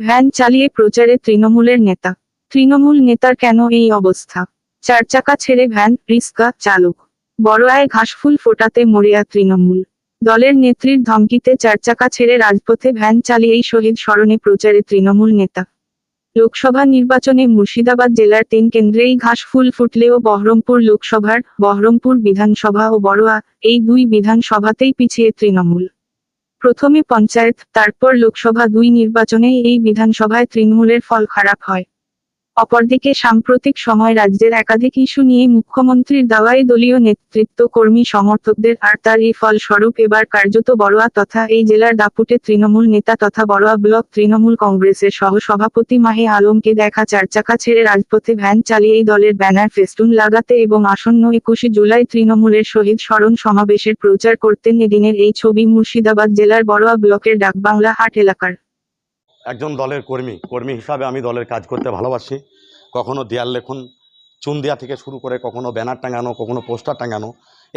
Van চালিয়ে প্রচারে তৃণমূলের নেতা। তৃণমূল নেতার কেন এই অবস্থা? চার চাকা ছেড়ে ভ্যান, রিস্কা চালক। বড়ায় ঘাসফুল ফোটাতে মরিয়া তৃণমূল। দলের নেত্রীর ধমকিতে চার চাকা ছেড়ে রাজপথে ভ্যান চালিয়েই শহীদ স্মরণে প্রচারে তৃণমূল নেতা। লোকসভা নির্বাচনে মুর্শিদাবাদ জেলার তিন কেন্দ্রেই ঘাসফুল ফুটলেও বহরমপুর লোকসভার, বহরমপুর বিধানসভা ও বড়োয়া, এই দুই বিধানসভাতেই পিছিয়ে তৃণমূল। প্রথমে পঞ্চায়েত তারপর লোকসভা দুই নির্বাচনে এই বিধানসভায় তৃণমূলের ফল খারাপ হয়। অপরদিকে সাম্প্রতিক সময় রাজ্যের একাধিক ইস্যু নিয়ে মুখ্যমন্ত্রীর দাওয়াই দলীয় নেতৃত্ব, কর্মী, সমর্থকদের আর তার এই ফলস্বরূপ এবার কার্যত বড়োয়া তথা এই জেলার দাপুটে তৃণমূল নেতা তথা বড়োয়া ব্লক তৃণমূল কংগ্রেসের সহ সভাপতি মাহে আলমকে দেখা চারচাকা ছেড়ে রাজপথে ভ্যান চালিয়ে এই দলের ব্যানার ফেস্টুন লাগাতে এবং আসন্ন একুশে জুলাই তৃণমূলের শহীদ স্মরণ সমাবেশের প্রচার করতেন এদিনের এই ছবি মুর্শিদাবাদ জেলার বড়োয়া ব্লকের ডাকবাংলা হাট এলাকার। একজন দলের কর্মী কর্মী হিসাবে আমি দলের কাজ করতে ভালোবাসি। কখনো দেয়াল লেখন চুন দেওয়া থেকে শুরু করে কখনো ব্যানার টাঙানো কখনো পোস্টার টাঙানো।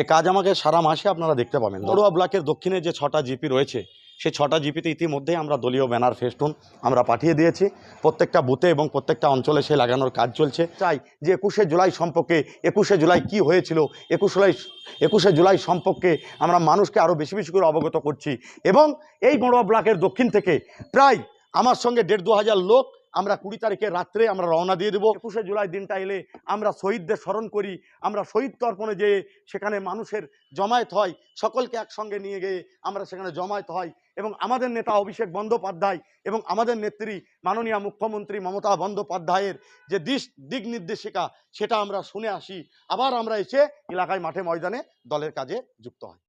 এ কাজ আমাকে সারা মাসে আপনারা দেখতে পাবেন। বড়ুয়া ব্লকের দক্ষিণে যে ছটা জিপি রয়েছে সেই ছটা জিপিতে ইতিমধ্যেই আমরা দলীয় ব্যানার ফেস্টুন আমরা পাঠিয়ে দিয়েছি। প্রত্যেকটা বুথে এবং প্রত্যেকটা অঞ্চলে সে লাগানোর কাজ চলছে। চাই যে একুশে জুলাই সম্পর্কে একুশে জুলাই কি হয়েছিল একুশ জুলাই একুশে জুলাই সম্পর্কে আমরা মানুষকে আরও বেশি বেশি করে অবগত করছি। এবং এই বড়ুয়া ব্লকের দক্ষিণ থেকে প্রায় আমার সঙ্গে দেড় দু হাজার লোক, আমরা কুড়ি তারিখে রাত্রে আমরা রওনা দিয়ে দেবো। একুশে জুলাই দিনটা এলে আমরা শহীদদের স্মরণ করি, আমরা শহীদ তর্পণে যেয়ে সেখানে মানুষের জমায়েত হয়, সকলকে একসঙ্গে নিয়ে গিয়ে আমরা সেখানে জমায়েত হয় এবং আমাদের নেতা অভিষেক বন্দ্যোপাধ্যায় এবং আমাদের নেত্রী মাননীয় মুখ্যমন্ত্রী মমতা বন্দ্যোপাধ্যায়ের যে দিশ, দিক নির্দেশিকা, সেটা আমরা শুনে আসি। আবার আমরা এসে এলাকায় মাঠে ময়দানে দলের কাজে যুক্ত হয়।